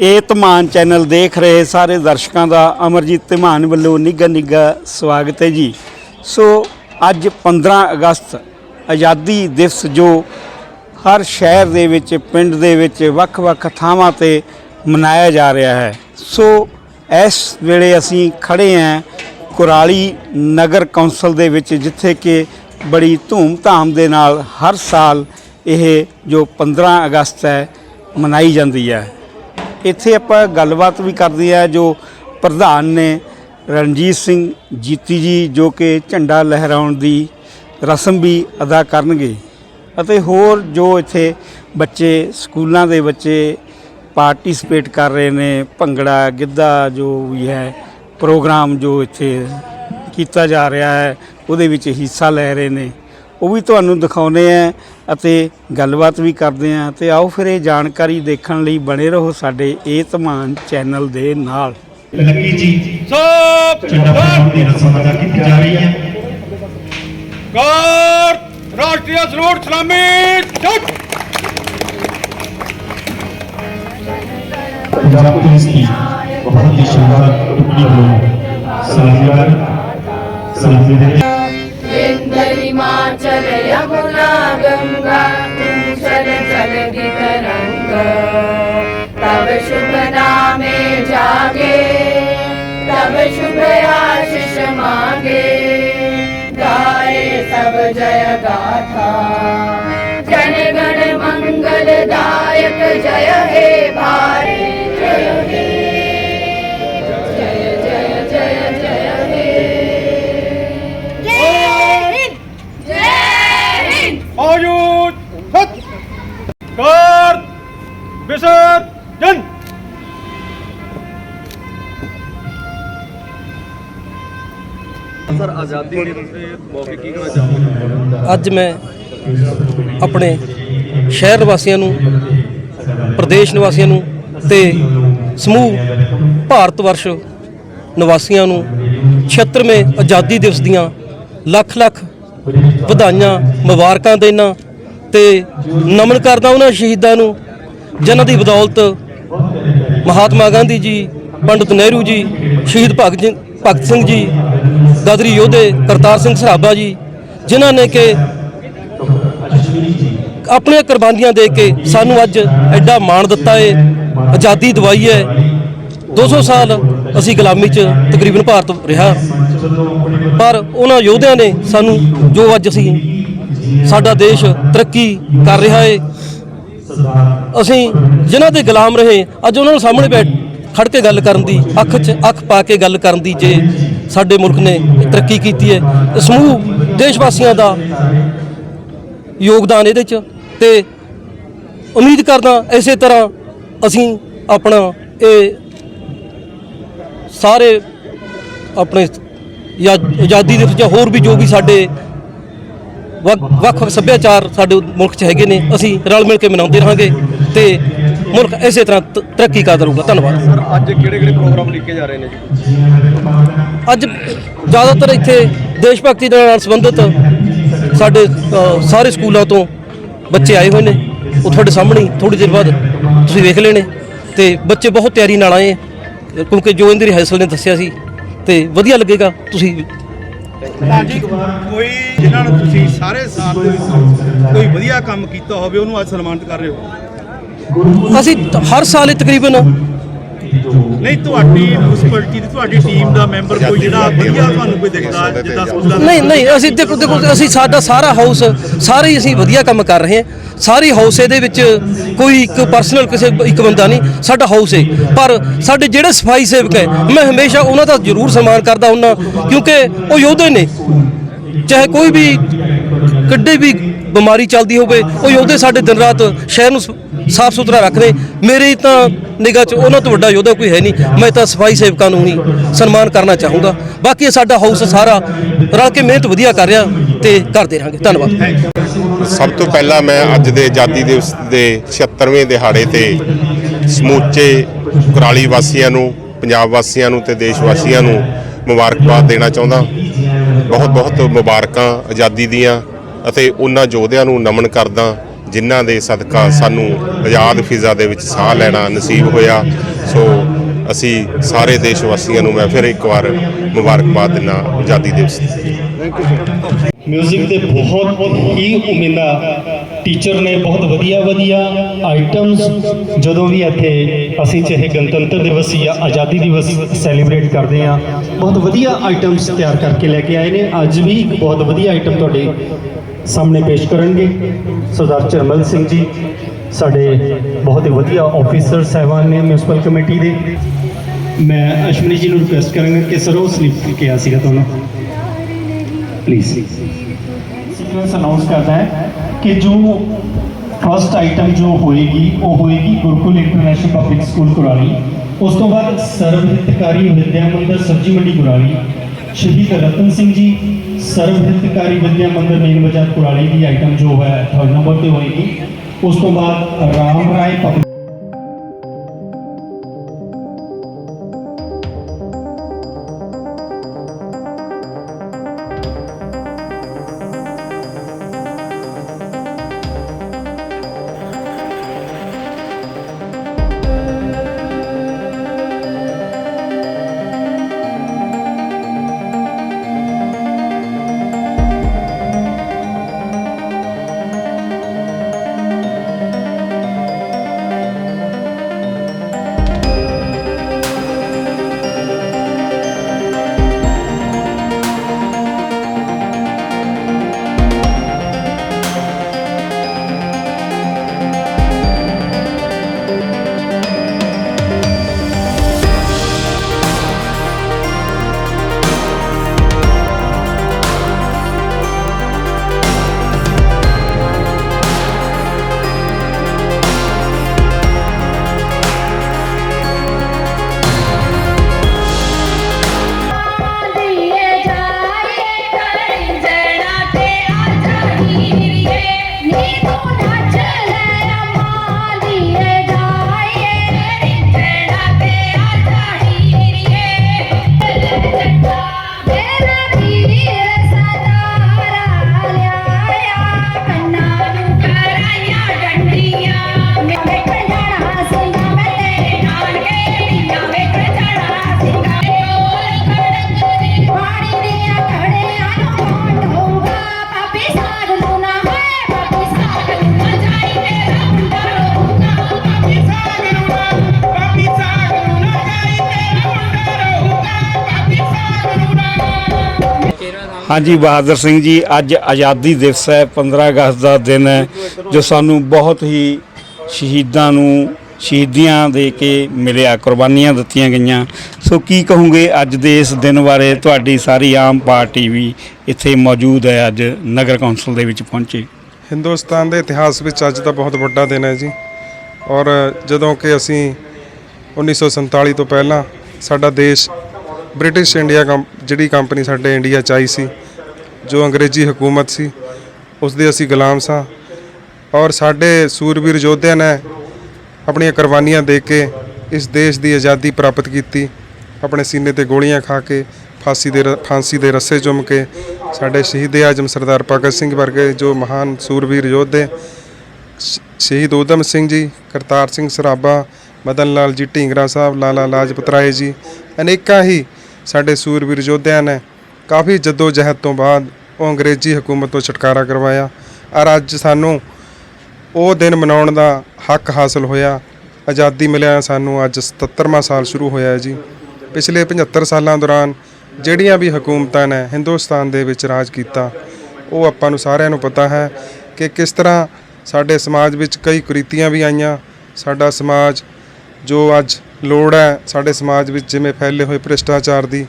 ਇਹ ਧਮਾਨ ਚੈਨਲ ਦੇਖ ਰਹੇ ਸਾਰੇ ਦਰਸ਼ਕਾਂ ਦਾ ਅਮਰਜੀਤ ਧਮਾਨ ਵੱਲੋਂ ਨਿੱਘਾ ਨਿੱਘਾ ਸਵਾਗਤ ਹੈ ਜੀ। ਸੋ ਅੱਜ 15 ਅਗਸਤ ਆਜ਼ਾਦੀ ਦਿਵਸ ਜੋ ਹਰ ਸ਼ਹਿਰ ਦੇ ਵਿੱਚ, ਪਿੰਡ ਦੇ ਵਿੱਚ ਵੱਖ-ਵੱਖ ਥਾਵਾਂ ਤੇ ਮਨਾਇਆ ਜਾ ਰਿਹਾ ਹੈ। ਸੋ ਇਸ ਵੇਲੇ ਅਸੀਂ ਖੜੇ ਹਾਂ ਕੁਰਾਲੀ ਨਗਰ ਕੌਂਸਲ ਦੇ ਵਿੱਚ, ਜਿੱਥੇ ਕਿ ਬੜੀ ਧੂਮ-ਧਾਮ ਦੇ ਨਾਲ ਹਰ ਸਾਲ ਇਹ ਜੋ 15 ਅਗਸਤ ਹੈ ਮਨਾਈ ਜਾਂਦੀ ਹੈ। ਇੱਥੇ ਆਪਾਂ ਗੱਲਬਾਤ ਵੀ ਕਰਦੇ ਆ ਜੋ ਪ੍ਰਧਾਨ ਨੇ ਰਣਜੀਤ ਸਿੰਘ ਜੀਤੀ ਜੀ ਜੋ ਕਿ ਝੰਡਾ ਲਹਿਰਾਉਣ ਦੀ ਰਸਮ ਵੀ ਅਦਾ ਕਰਨਗੇ। ਅਤੇ ਹੋਰ ਜੋ ਇੱਥੇ ਬੱਚੇ ਸਕੂਲਾਂ ਦੇ ਬੱਚੇ ਪਾਰਟਿਸਿਪੇਟ ਕਰ ਰਹੇ ਨੇ, ਭੰਗੜਾ ਗਿੱਧਾ ਜੋ ਵੀ ਹੈ, ਪ੍ਰੋਗਰਾਮ ਜੋ ਇੱਥੇ ਕੀਤਾ ਜਾ ਰਿਹਾ ਹੈ, ਉਹਦੇ ਵਿੱਚ ਹਿੱਸਾ ਲੈ ਰਹੇ ਨੇ। ਉਹ ਵੀ ਤੁਹਾਨੂੰ ਦਿਖਾਉਨੇ ਆ ਅਤੇ ਗੱਲਬਾਤ ਵੀ ਕਰਦੇ ਆ ਤੇ ਆਓ ਫਿਰ ਇਹ ਜਾਣਕਾਰੀ ਦੇਖਣ ਲਈ ਬਣੇ ਰਹੋ ਸਾਡੇ ਇਹ ਧਮਾਨ ਚੈਨਲ ਦੇ ਨਾਲ। ਲੱਕੀ ਜੀ ਫੜਾਉਣ ਦੀ ਰਸਮ ਅਦਾ ਕੀਤੀ ਜਾ ਰਹੀ ਹੈ। ਕਾਰ ਰਾਸ਼ਟਰੀ ਸਲੂਟ ਸਲਾਮੀ ਜੱਟ। ਪੰਜਾਬ ਪੁਲਿਸ ਦੀ ਬਹੁਤ ਹੀ ਸ਼ਾਨਦਾਰ ਟੁਕੜੀ ਸਲਾਮੀਵਾਰ ਸਲਾਮੀ ਦੇ हिमाचल यमुना गंगा चल चल तरंग तब शुभ नामे जागे। तब शुभ आशीष मांगे। गाए सब जय गाथा जन गण मंगल दायक जय हे भारी ਆਜ਼ਾਦੀ ਦੇ ਦੇ ਮੌਕੇ ਕੀ ਕਹਿਣਾ ਚਾਹੋਗੇ? ਅੱਜ ਮੈਂ ਆਪਣੇ ਸ਼ਹਿਰ ਨਿਵਾਸੀਆਂ ਨੂੰ ਪ੍ਰਦੇਸ਼ ਨਿਵਾਸੀਆਂ ਨੂੰ ਤੇ ਸਮੂਹ ਭਾਰਤ ਵਰਸ਼ ਨਿਵਾਸੀਆਂ ਨੂੰ 76ਵੇਂ ਆਜ਼ਾਦੀ ਦਿਵਸ ਦੀਆਂ ਲੱਖ ਲੱਖ ਵਧਾਈਆਂ ਮੁਬਾਰਕਾਂ ਦੇਣਾ ਤੇ ਨਮਨ ਕਰਦਾ ਉਹਨਾਂ ਸ਼ਹੀਦਾਂ ਨੂੰ ਜਿਨ੍ਹਾਂ ਦੀ ਬਦੌਲਤ ਮਹਾਤਮਾ ਗਾਂਧੀ ਜੀ ਪੰਡਿਤ ਨਹਿਰੂ ਜੀ ਸ਼ਹੀਦ ਭਗਤ ਸਿੰਘ ਜੀ ਗਦਰੀ ਯੋਧੇ ਕਰਤਾਰ ਸਿੰਘ ਸਰਾਭਾ ਜੀ, ਜਿਨ੍ਹਾਂ ਨੇ ਕਿ ਆਪਣੀਆਂ ਕੁਰਬਾਨੀਆਂ ਦੇ ਕੇ ਸਾਨੂੰ ਅੱਜ ਐਡਾ ਮਾਣ ਦਿੱਤਾ ਏ, ਆਜ਼ਾਦੀ ਦਵਾਈ ਹੈ 200 ਸਾਲ ਅਸੀਂ ਗੁਲਾਮੀ 'ਚ ਤਕਰੀਬਨ ਭਾਰਤ ਰਿਹਾ। ਪਰ ਉਹਨਾਂ ਯੋਧਿਆਂ ਨੇ ਸਾਨੂੰ ਜੋ ਅੱਜ ਅਸੀਂ ਸਾਡਾ ਦੇਸ਼ ਤਰੱਕੀ ਕਰ ਰਿਹਾ ਏ, ਅਸੀਂ ਜਿਨ੍ਹਾਂ ਦੇ ਗੁਲਾਮ ਰਹੇ, ਅੱਜ ਉਹਨਾਂ ਨੂੰ ਸਾਹਮਣੇ ਬੈਠ ਖੜ ਕੇ ਗੱਲ ਕਰਨ ਦੀ, ਅੱਖ 'ਚ ਅੱਖ ਪਾ ਕੇ ਗੱਲ ਕਰਨ ਦੀ ਜੇ ਸਾਡੇ ਮੁਲਕ ਨੇ ਤਰੱਕੀ ਕੀਤੀ ਹੈ ਸਮੂਹ ਦੇਸ਼ ਵਾਸੀਆਂ ਦਾ ਯੋਗਦਾਨ ਇਹਦੇ 'ਚ ਤੇ ਉਮੀਦ ਕਰਦਾ ਇਸੇ ਤਰ੍ਹਾਂ ਅਸੀਂ ਆਪਣਾ ਇਹ ਸਾਰੇ ਆਪਣੇ ਜਾਂ ਆਜ਼ਾਦੀ ਦੇ ਜਾਂ ਹੋਰ ਵੀ ਜੋ ਵੀ ਸਾਡੇ ਵੱਖ ਵੱਖ ਸੱਭਿਆਚਾਰ ਸਾਡੇ ਮੁਲਕ 'ਚ ਹੈਗੇ ਨੇ, ਅਸੀਂ ਰਲ ਮਿਲ ਕੇ ਮਨਾਉਂਦੇ ਰਹਾਂਗੇ ਤੇ ਮੁਲਕ ਇਸੇ ਤਰ੍ਹਾਂ ਤ- ਤਰੱਕੀ ਕਰਦਾ ਰਹੂਗਾ। ਧੰਨਵਾਦ। ਸਰ, ਅੱਜ ਕਿਹੜੇ ਕਿਹੜੇ ਪ੍ਰੋਗਰਾਮ ਲਿਖੇ ਜਾ ਰਹੇ ਨੇ ਜੀ? ਅੱਜ ਜ਼ਿਆਦਾਤਰ ਇੱਥੇ ਦੇਸ਼ ਭਗਤੀ ਦੇ ਨਾਲ ਸੰਬੰਧਿਤ ਸਾਡੇ ਸਾਰੇ ਸਕੂਲਾਂ ਤੋਂ ਬੱਚੇ ਆਏ ਹੋਏ ਨੇ। ਉਹ ਤੁਹਾਡੇ ਸਾਹਮਣੇ ਥੋੜੀ ਦੇਰ ਬਾਅਦ ਤੁਸੀਂ ਵੇਖ ਲੈਣੇ। ਤੇ ਬੱਚੇ ਬਹੁਤ ਤਿਆਰੀ ਨਾਲ ਆਏ ਕਿਉਂਕਿ ਜੋ ਇੰਦਰੀ ਹੈਸਲ ਨੇ ਦੱਸਿਆ ਸੀ ਤੇ ਵਧੀਆ ਲੱਗੇਗਾ। ਤੁਸੀਂ ਕੋਈ ਜਿਨ੍ਹਾਂ ਨੂੰ ਤੁਸੀਂ ਸਾਰੇ ਸਾਲ ਦੇ ਵਿੱਚ ਕੋਈ ਵਧੀਆ ਕੰਮ ਕੀਤਾ ਹੋਵੇ ਉਹਨੂੰ ਅੱਜ ਸਨਮਾਨਿਤ ਕਰ ਰਹੇ ਹੋ। ਅਸੀਂ ਹਰ ਸਾਲ ਇਹ ਤਕਰੀਬਨ ਨਹੀਂ ਤੁਹਾਡੀ ਮਿਊਨਿਸਪੈਲਿਟੀ ਦੀ ਤੁਹਾਡੀ ਟੀਮ ਦਾ ਮੈਂਬਰ ਕੋਈ ਜਿਹੜਾ ਵਧੀਆ ਤੁਹਾਨੂੰ ਕੋਈ ਦਿਖਦਾ ਜਿੱਦਾਂ ਸਕੂਲਾਂ ਦਾ ਨਹੀਂ ਨਹੀਂ ਅਸੀਂ ਦੇਖੋ ਦੇਖੋ ਅਸੀਂ ਸਾਡਾ ਸਾਰਾ ਹਾਊਸ ਸਾਰੇ ਹੀ ਅਸੀਂ ਵਧੀਆ ਕੰਮ ਕਰ ਰਹੇ ਹਾਂ। ਸਾਰੀ ਹਾਊਸ ਇਹਦੇ ਵਿੱਚ ਕੋਈ ਇੱਕ ਪਰਸਨਲ ਕਿਸੇ ਇੱਕ ਬੰਦਾ ਨਹੀਂ ਸਾਡਾ ਹਾਊਸ ਹੈ। ਪਰ ਸਾਡੇ ਜਿਹੜੇ ਸਫ਼ਾਈ ਸੇਵਕ ਹੈ ਮੈਂ ਹਮੇਸ਼ਾ ਉਹਨਾਂ ਦਾ ਜ਼ਰੂਰ ਸਨਮਾਨ ਕਰਦਾ ਹੁੰਦਾ ਕਿਉਂਕਿ ਉਹ ਯੋਧੇ ਨੇ। ਚਾਹੇ ਕੋਈ ਵੀ ਕਿੱਡੇ ਵੀ ਬਿਮਾਰੀ ਚੱਲਦੀ ਹੋਵੇ, ਉਹ ਯੋਧੇ ਸਾਡੇ ਦਿਨ ਰਾਤ ਸ਼ਹਿਰ ਨੂੰ ਸਾਫ਼ ਸੁਥਰਾ ਰੱਖਦੇ ਮੇਰੀ ਤਾਂ ਨਿਗਾਹ 'ਚ ਉਹਨਾਂ ਤੋਂ ਵੱਡਾ ਯੋਧਾ ਕੋਈ ਹੈ ਨਹੀਂ। ਮੈਂ ਤਾਂ ਸਫ਼ਾਈ ਸੇਵਕਾਂ ਨੂੰ ਹੀ ਸਨਮਾਨ ਕਰਨਾ ਚਾਹੂੰਗਾ। ਬਾਕੀ ਸਾਡਾ ਹਾਊਸ ਸਾਰਾ ਰਲ ਕੇ ਮਿਹਨਤ ਵਧੀਆ ਕਰ ਰਿਹਾ ਤੇ ਕਰਦੇ ਰਹਾਂਗੇ ਧੰਨਵਾਦ। ਸਭ ਤੋਂ ਪਹਿਲਾਂ ਮੈਂ ਅੱਜ ਦੇ ਆਜ਼ਾਦੀ ਦਿਵਸ ਦੇ 76ਵੇਂ ਦਿਹਾੜੇ ਤੇ ਸਮੁੱਚੇ ਕੁਰਾਲੀ ਵਾਸੀਆਂ ਨੂੰ, ਪੰਜਾਬ ਵਾਸੀਆਂ ਨੂੰ ਤੇ ਦੇਸ਼ ਵਾਸੀਆਂ ਨੂੰ ਮੁਬਾਰਕਬਾਦ ਦੇਣਾ ਚਾਹੁੰਦਾ। ਬਹੁਤ ਬਹੁਤ ਮੁਬਾਰਕਾਂ ਆਜ਼ਾਦੀ ਦੀਆਂ। ਅਤੇ ਉਹਨਾਂ ਯੋਧਿਆਂ ਨੂੰ ਨਮਨ ਕਰਦਾ, ਜਿਨ੍ਹਾਂ ਦੇ ਸਦਕਾ ਸਾਨੂੰ ਆਜ਼ਾਦ ਫਿਜ਼ਾ ਦੇ ਵਿੱਚ ਸਾਹ ਲੈਣਾ ਨਸੀਬ ਹੋਇਆ। ਸੋ ਅਸੀਂ ਸਾਰੇ ਦੇਸ਼ ਵਾਸੀਆਂ ਨੂੰ ਮੈਂ ਫਿਰ ਇੱਕ ਵਾਰ ਮੁਬਾਰਕਬਾਦ ਦਿੰਦਾ ਆਜ਼ਾਦੀ ਦਿਵਸ ਦੀ। ਮਿਊਜ਼ਿਕ 'ਤੇ ਬਹੁਤ ਹੀ ਉਮੀਦਾ ਟੀਚਰ ਨੇ ਬਹੁਤ ਵਧੀਆ ਵਧੀਆ ਆਈਟਮਸ ਜਦੋਂ ਵੀ ਇੱਥੇ ਅਸੀਂ ਚਾਹੇ ਗਣਤੰਤਰ ਦਿਵਸ ਜਾਂ ਆਜ਼ਾਦੀ ਦਿਵਸ ਸੈਲੀਬ੍ਰੇਟ ਕਰਦੇ ਆ ਬਹੁਤ ਵਧੀਆ ਆਈਟਮਸ ਤਿਆਰ ਕਰਕੇ ਲੈ ਕੇ ਆਏ ਨੇ। ਅੱਜ ਵੀ ਇੱਕ ਬਹੁਤ ਵਧੀਆ ਆਈਟਮ ਤੁਹਾਡੇ ਸਾਹਮਣੇ ਪੇਸ਼ ਕਰਨਗੇ ਸਰਦਾਰ ਚਰਮਲ ਸਿੰਘ ਜੀ ਸਾਡੇ ਬਹੁਤ ਹੀ ਵਧੀਆ ਆਫੀਸਰ ਸਹਿਬਾਨ ਨੇ ਮਿਊਨਿਸਪਲ ਕਮੇਟੀ ਦੇ ਮੈਂ ਅਸ਼ਵਨੀ ਜੀ ਨੂੰ ਰਿਕੁਐਸਟ ਕਰਾਂਗਾ ਕਿ ਸਰ ਉਹ ਸਲਿੱਪ ਕਿਹਾ ਸੀਗਾ ਤੁਹਾਨੂੰ ਪਲੀਜ਼ ਸੀਕੁਐਂਸ ਅਨਾਉਂਸ ਕਰਦਾ ਹੈ ਕਿ ਜੋ ਫਸਟ ਆਈਟਮ ਜੋ ਹੋਏਗੀ ਉਹ ਹੋਏਗੀ Gurukul international public school Kurali ਉਸ ਤੋਂ ਬਾਅਦ ਸਰਵ ਹਿਤਕਾਰੀ ਵਿਦਿਆ ਮੰਦਿਰ ਸਬਜੀ ਮੰਡੀ ਕੁਰਾਲੀ ਸ਼ਹੀਦ ਰਤਨ ਸਿੰਘ ਜੀ ਸਰਵ ਹਿਤਕਾਰੀ ਵਿਦਿਆ ਮੰਦਿਰ ਮੇਨ ਬਾਜ਼ਾਰ ਕੁਰਾਲੀ ਦੀ ਆਈਟਮ ਜੋ ਹੈ ਥਰਡ ਨੰਬਰ ਤੇ ਹੋਏਗੀ। ਉਸ ਤੋਂ ਬਾਅਦ ਰਾਮ ਰਾਏ ਹਾਂਜੀ, ਬਹਾਦਰ ਸਿੰਘ ਜੀ, ਅੱਜ ਆਜ਼ਾਦੀ ਦਿਵਸ ਹੈ 15 ਅਗਸਤ ਦਾ ਦਿਨ ਹੈ, ਜੋ ਸਾਨੂੰ ਬਹੁਤ ਹੀ ਸ਼ਹੀਦਾਂ ਨੂੰ ਸ਼ਹੀਦੀਆਂ ਦੇ ਕੇ ਮਿਲਿਆ, ਕੁਰਬਾਨੀਆਂ ਦਿੱਤੀਆਂ ਗਈਆਂ। ਸੋ ਕੀ ਕਹੋਗੇ, ਅੱਜ ਦੇ ਇਸ ਦਿਨ ਬਾਰੇ ਤੁਹਾਡੀ ਸਾਰੀ ਆਮ ਪਾਰਟੀ ਵੀ ਇੱਥੇ ਮੌਜੂਦ ਹੈ, ਅੱਜ ਨਗਰ ਕੌਂਸਲ ਦੇ ਵਿੱਚ ਪਹੁੰਚੇ। ਹਿੰਦੁਸਤਾਨ ਦੇ ਇਤਿਹਾਸ ਵਿੱਚ ਅੱਜ ਦਾ ਬਹੁਤ ਵੱਡਾ ਦਿਨ ਹੈ ਜੀ। ਔਰ ਜਦੋਂ ਕਿ ਅਸੀਂ 1947 ਤੋਂ ਪਹਿਲਾਂ ਸਾਡਾ ਦੇਸ਼ ਬ੍ਰਿਟਿਸ਼ ਇੰਡੀਆ ਕੰਪ, ਜਿਹੜੀ ਕੰਪਨੀ ਸਾਡੇ ਇੰਡੀਆ 'ਚ ਆਈ ਸੀ ਜੋ ਅੰਗਰੇਜ਼ੀ ਹਕੂਮਤ ਸੀ ਉਸ ਦੇ ਅਸੀਂ ਗੁਲਾਮ ਸਾਂ। ਔਰ ਸਾਡੇ ਸੂਰਬੀਰ ਯੋਧਿਆਂ ਨੇ ਆਪਣੀਆਂ ਕੁਰਬਾਨੀਆਂ ਦੇ ਕੇ ਇਸ ਦੇਸ਼ ਦੀ ਆਜ਼ਾਦੀ ਪ੍ਰਾਪਤ ਕੀਤੀ। ਆਪਣੇ ਸੀਨੇ ਤੇ ਗੋਲੀਆਂ ਖਾ ਕੇ, ਫਾਂਸੀ ਦੇ ਰ- ਫਾਂਸੀ ਦੇ ਰੱਸੇ ਚੁੰਮ ਕੇ, ਸਾਡੇ ਸ਼ਹੀਦ ਆਜਮ ਸਰਦਾਰ ਭਗਤ ਸਿੰਘ ਵਰਗੇ ਜੋ ਮਹਾਨ ਸੂਰਬੀਰ ਯੋਧੇ, ਸ਼- ਸ਼ਹੀਦ ਊਧਮ ਸਿੰਘ ਜੀ, ਕਰਤਾਰ ਸਿੰਘ ਸਰਾਭਾ, ਮਦਨ ਲਾਲ ਜੀ, ਢੀਂਗਰਾ ਸਾਹਿਬ, ਲਾਲਾ ਲਾਜਪਤ ਰਾਏ ਜੀ, ਅਨੇਕਾਂ ਹੀ ਸਾਡੇ ਸੂਰਬੀਰ ਯੋਧਿਆਂ ਨੇ ਕਾਫੀ ਜੱਦੋ ਜਹਿਦ ਤੋਂ ਬਾਅਦ ਉਹ ਅੰਗਰੇਜ਼ੀ ਹਕੂਮਤ ਤੋਂ ਛੁਟਕਾਰਾ ਕਰਵਾਇਆ। ਔਰ ਅੱਜ ਸਾਨੂੰ ਉਹ ਦਿਨ ਮਨਾਉਣ ਦਾ ਹੱਕ ਹਾਸਲ ਹੋਇਆ। ਆਜ਼ਾਦੀ ਮਿਲਿਆ ਸਾਨੂੰ ਅੱਜ 77ਵਾਂ ਸਾਲ ਸ਼ੁਰੂ ਹੋਇਆ ਹੈ ਜੀ। ਪਿਛਲੇ 75 ਸਾਲਾਂ ਦੌਰਾਨ ਜਿਹੜੀਆਂ ਵੀ ਹਕੂਮਤਾਂ ਨੇ ਹਿੰਦੁਸਤਾਨ ਦੇ ਵਿੱਚ ਰਾਜ ਕੀਤਾ, ਉਹ ਆਪਾਂ ਨੂੰ ਸਾਰਿਆਂ ਨੂੰ ਪਤਾ ਹੈ ਕਿ ਕਿਸ ਤਰ੍ਹਾਂ ਸਾਡੇ ਸਮਾਜ ਵਿੱਚ ਕਈ ਕੁਰੀਤੀਆਂ ਵੀ ਆਈਆਂ। ਸਾਡਾ ਸਮਾਜ ਜੋ ਅੱਜ ਲੋੜ ਹੈ, ਸਾਡੇ ਸਮਾਜ ਵਿੱਚ ਜਿਵੇਂ ਫੈਲੇ ਹੋਏ ਭ੍ਰਿਸ਼ਟਾਚਾਰ ਦੀ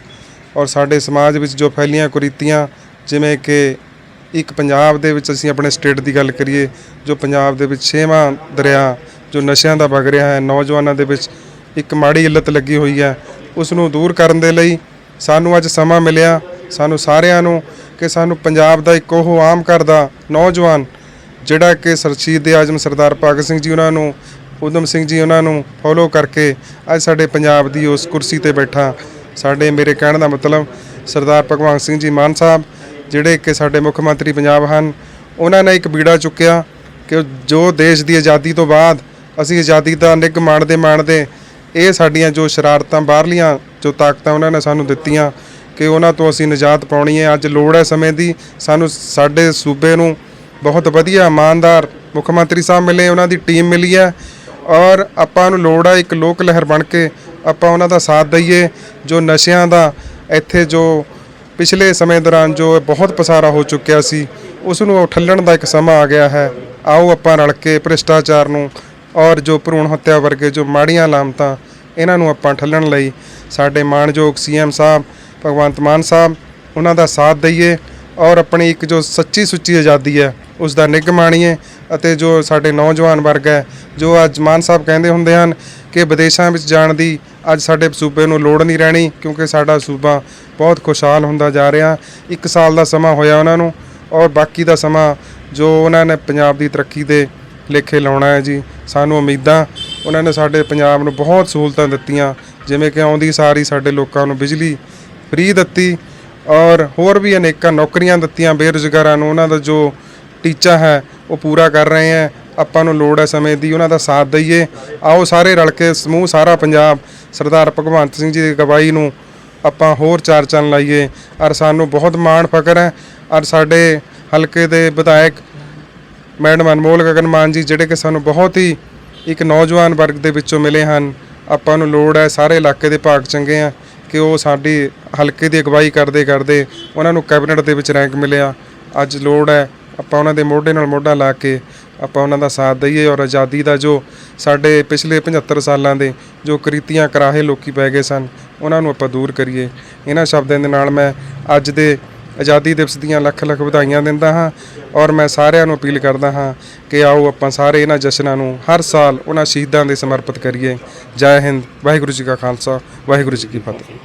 ਔਰ ਸਾਡੇ ਸਮਾਜ ਵਿੱਚ ਜੋ ਫੈਲੀਆਂ ਕੁਰੀਤੀਆਂ ਜਿਵੇਂ ਕਿ ਇੱਕ ਪੰਜਾਬ ਦੇ ਵਿੱਚ ਅਸੀਂ ਆਪਣੇ ਸਟੇਟ ਦੀ ਗੱਲ ਕਰੀਏ, ਜੋ ਪੰਜਾਬ ਦੇ ਵਿੱਚ ਛੇਵਾਂ ਦਰਿਆ, ਜੋ ਨਸ਼ਿਆਂ ਦਾ ਵਗ ਰਿਹਾ ਹੈ, ਨੌਜਵਾਨਾਂ ਦੇ ਵਿੱਚ ਇੱਕ ਮਾੜੀ ਇੱਲਤ ਲੱਗੀ ਹੋਈ ਹੈ। ਉਸ ਨੂੰ ਦੂਰ ਕਰਨ ਦੇ ਲਈ ਸਾਨੂੰ ਅੱਜ ਸਮਾਂ ਮਿਲਿਆ। ਸਾਨੂੰ ਸਾਰਿਆਂ ਨੂੰ ਕਿ ਸਾਨੂੰ ਪੰਜਾਬ ਦਾ ਇੱਕ ਉਹ ਆਮ ਘਰ ਦਾ ਨੌਜਵਾਨ, ਜਿਹੜਾ ਕਿ ਸਰਸ਼ੀਦ ਆਜਮ ਸਰਦਾਰ ਭਗਤ ਸਿੰਘ ਜੀ ਉਹਨਾਂ ਨੂੰ ਉਦਮ ਸਿੰਘ ਜੀ ਉਹਨਾਂ ਨੂੰ ਫੋਲੋ ਕਰਕੇ ਅੱਜ ਸਾਡੇ ਪੰਜਾਬ ਦੀ ਉਸ ਕੁਰਸੀ ਤੇ ਬੈਠਾ। ਸਾਡੇ ਮੇਰੇ ਕਹਿਣ ਦਾ ਮਤਲਬ ਸਰਦਾਰ ਭਗਵੰਤ ਸਿੰਘ ਜੀ ਮਾਨ ਸਾਹਿਬ ਜਿਹੜੇ ਕਿ ਸਾਡੇ ਮੁੱਖ ਮੰਤਰੀ ਪੰਜਾਬ ਹਨ, ਉਹਨਾਂ ਨੇ ਇੱਕ ਬੀੜਾ ਚੁੱਕਿਆ ਕਿ ਜੋ ਦੇਸ਼ ਦੀ ਆਜ਼ਾਦੀ ਤੋਂ ਬਾਅਦ ਅਸੀਂ ਆਜ਼ਾਦੀ ਦਾ ਨਿੱਘ ਮਾਣਦੇ ਮਾਣਦੇ ਇਹ ਸਾਡੀਆਂ ਜੋ ਸ਼ਰਾਰਤਾਂ ਬਾਹਰਲੀਆਂ, ਜੋ ਤਾਕਤਾਂ ਉਹਨਾਂ ਨੇ ਸਾਨੂੰ ਦਿੱਤੀਆਂ ਕਿ ਉਹਨਾਂ ਤੋਂ ਅਸੀਂ ਨਿਜਾਤ ਪਾਉਣੀ ਹੈ। ਅੱਜ ਲੋੜ ਹੈ ਸਮੇਂ ਦੀ ਸਾਨੂੰ ਸਾਡੇ ਸੂਬੇ ਨੂੰ ਬਹੁਤ ਵਧੀਆ, ਇਮਾਨਦਾਰ ਮੁੱਖ ਮੰਤਰੀ ਸਾਹਿਬ ਮਿਲੇ, ਉਹਨਾਂ ਦੀ ਟੀਮ ਮਿਲੀ ਹੈ ਔਰ ਆਪਾਂ ਨੂੰ ਲੋੜ ਹੈ ਇੱਕ ਲੋਕ ਲਹਿਰ ਬਣ ਕੇ ਆਪਾਂ ਉਹਨਾਂ ਦਾ ਸਾਥ ਦਈਏ, ਜੋ ਨਸ਼ਿਆਂ ਦਾ ਇੱਥੇ ਜੋ ਪਿਛਲੇ ਸਮੇਂ ਦੌਰਾਨ ਜੋ ਬਹੁਤ ਪਸਾਰਾ ਹੋ ਚੁੱਕਿਆ ਸੀ, ਉਸ ਨੂੰ ਠੱਲਣ ਦਾ ਇੱਕ ਸਮਾਂ ਆ ਗਿਆ ਹੈ। ਆਓ ਆਪਾਂ ਰਲ ਕੇ ਭ੍ਰਿਸ਼ਟਾਚਾਰ ਨੂੰ ਔਰ ਜੋ ਭਰੂਣ ਹੱਤਿਆ ਵਰਗੇ ਜੋ ਮਾੜੀਆਂ ਲਾਮਤਾਂ, ਇਹਨਾਂ ਨੂੰ ਆਪਾਂ ਠੱਲਣ ਲਈ ਸਾਡੇ ਮਾਣਯੋਗ ਸੀਐਮ ਸਾਹਿਬ, ਭਗਵੰਤ ਮਾਨ ਸਾਹਿਬ, ਉਹਨਾਂ ਦਾ ਸਾਥ ਦਈਏ। ਔਰ ਆਪਣੀ ਇੱਕ ਜੋ ਸੱਚੀ ਸੁੱਚੀ ਆਜ਼ਾਦੀ ਹੈ ਉਸ ਦਾ ਨਿੱਘ ਮਾਣੀਏ ਅਤੇ ਜੋ ਸਾਡੇ ਨੌਜਵਾਨ ਵਰਗ ਹੈ, ਜੋ ਅੱਜ ਮਾਨ ਸਾਹਿਬ ਕਹਿੰਦੇ ਹੁੰਦੇ ਹਨ ਕਿ ਵਿਦੇਸ਼ਾਂ ਵਿੱਚ ਜਾਣ ਦੀ ਅੱਜ ਸਾਡੇ ਸੂਬੇ ਨੂੰ ਲੋੜ ਨਹੀਂ ਰਹਿਣੀ, ਕਿਉਂਕਿ ਸਾਡਾ ਸੂਬਾ ਬਹੁਤ ਖੁਸ਼ਹਾਲ ਹੁੰਦਾ ਜਾ ਰਿਹਾ। ਇੱਕ ਸਾਲ ਦਾ ਸਮਾਂ ਹੋਇਆ ਉਹਨਾਂ ਨੂੰ ਔਰ ਬਾਕੀ ਦਾ ਸਮਾਂ ਜੋ ਉਹਨਾਂ ਨੇ ਪੰਜਾਬ ਦੀ ਤਰੱਕੀ ਦੇ ਲੇਖੇ ਲਾਉਣਾ ਹੈ ਜੀ, ਸਾਨੂੰ ਉਮੀਦਾਂ, ਉਹਨਾਂ ਨੇ ਸਾਡੇ ਪੰਜਾਬ ਨੂੰ ਬਹੁਤ ਸਹੂਲਤਾਂ ਦਿੱਤੀਆਂ, ਜਿਵੇਂ ਕਿ ਆਉਂਦੀ ਸਾਰੀ ਸਾਡੇ ਲੋਕਾਂ ਨੂੰ ਬਿਜਲੀ ਫ੍ਰੀ ਦਿੱਤੀ ਔਰ ਹੋਰ ਵੀ ਅਨੇਕਾਂ ਨੌਕਰੀਆਂ ਦਿੱਤੀਆਂ ਬੇਰੁਜ਼ਗਾਰਾਂ ਨੂੰ, ਉਹਨਾਂ ਦਾ ਜੋ ਟੀਚਾ ਹੈ, ਉਹ ਪੂਰਾ ਕਰ ਰਹੇ ਹੈ। ਆਪਾਂ ਨੂੰ ਲੋੜ ਹੈ ਸਮੇਂ ਦੀ, ਉਹਨਾਂ ਦਾ ਸਾਥ ਦਈਏ। ਆਓ ਸਾਰੇ ਰਲ ਕੇ ਸਮੂਹ, ਸਾਰਾ ਪੰਜਾਬ, ਸਰਦਾਰ ਭਗਵੰਤ ਸਿੰਘ ਜੀ ਦੀ ਅਗਵਾਈ ਨੂੰ ਆਪਾਂ ਹੋਰ ਚਾਰ ਚੰਨ ਲਾਈਏ। ਔਰ ਸਾਨੂੰ ਬਹੁਤ ਮਾਣ ਫਖਰ ਹੈ। ਔਰ ਸਾਡੇ ਹਲਕੇ ਦੇ ਵਿਧਾਇਕ ਮੈਡਮ ਅਨਮੋਲ ਗਗਨ ਮਾਨ ਜੀ, ਜਿਹੜੇ ਕਿ ਸਾਨੂੰ ਬਹੁਤ ਹੀ ਇੱਕ ਨੌਜਵਾਨ ਵਰਗ ਦੇ ਵਿੱਚੋਂ ਮਿਲੇ ਹਨ। ਆਪਾਂ ਨੂੰ ਲੋੜ ਹੈ, ਸਾਰੇ ਇਲਾਕੇ ਦੇ ਭਾਗ ਚੰਗੇ ਆ। ਕਿ ਉਹ ਸਾਡੀ ਹਲਕੇ ਦੀ ਅਗਵਾਈ ਕਰਦੇ ਕਰਦੇ ਉਹਨਾਂ ਨੂੰ ਕੈਬਨਿਟ ਦੇ ਵਿੱਚ ਰੈਂਕ ਮਿਲਿਆ। ਅੱਜ ਲੋੜ ਹੈ, ਆਪਾਂ ਉਹਨਾਂ ਦੇ ਮੋਢੇ ਨਾਲ ਮੋਢਾ ਲਾ ਕੇ ਆਪਾਂ ਉਹਨਾਂ ਦਾ ਸਾਥ ਦਈਏ ਔਰ ਆਜ਼ਾਦੀ ਦਾ ਜੋ ਸਾਡੇ ਪਿਛਲੇ 75 ਸਾਲਾਂ ਦੇ ਜੋ ਕਰੀਤੀਆਂ ਕਰਾਹੇ ਲੋਕੀ ਪੈ ਗਏ ਸਨ, ਉਹਨਾਂ ਨੂੰ ਆਪਾਂ ਦੂਰ ਕਰੀਏ। ਇਹਨਾਂ ਸ਼ਬਦਾਂ ਦੇ ਨਾਲ ਮੈਂ ਅੱਜ ਦੇ ਆਜ਼ਾਦੀ ਦਿਵਸ ਦੀਆਂ ਲੱਖ ਲੱਖ ਵਧਾਈਆਂ ਦਿੰਦਾ ਹਾਂ ਔਰ ਮੈਂ ਸਾਰਿਆਂ ਨੂੰ ਅਪੀਲ ਕਰਦਾ ਹਾਂ ਕਿ ਆਓ ਆਪਾਂ ਸਾਰੇ ਇਹਨਾਂ ਜਸ਼ਨਾਂ ਨੂੰ ਹਰ ਸਾਲ ਉਹਨਾਂ ਸ਼ਹੀਦਾਂ ਦੇ ਸਮਰਪਿਤ ਕਰੀਏ। ਜੈ ਹਿੰਦ, ਵਾਹਿਗੁਰੂ ਜੀ ਕਾ ਖਾਲਸਾ, ਵਾਹਿਗੁਰੂ ਜੀ ਕੀ ਫਤਿਹ।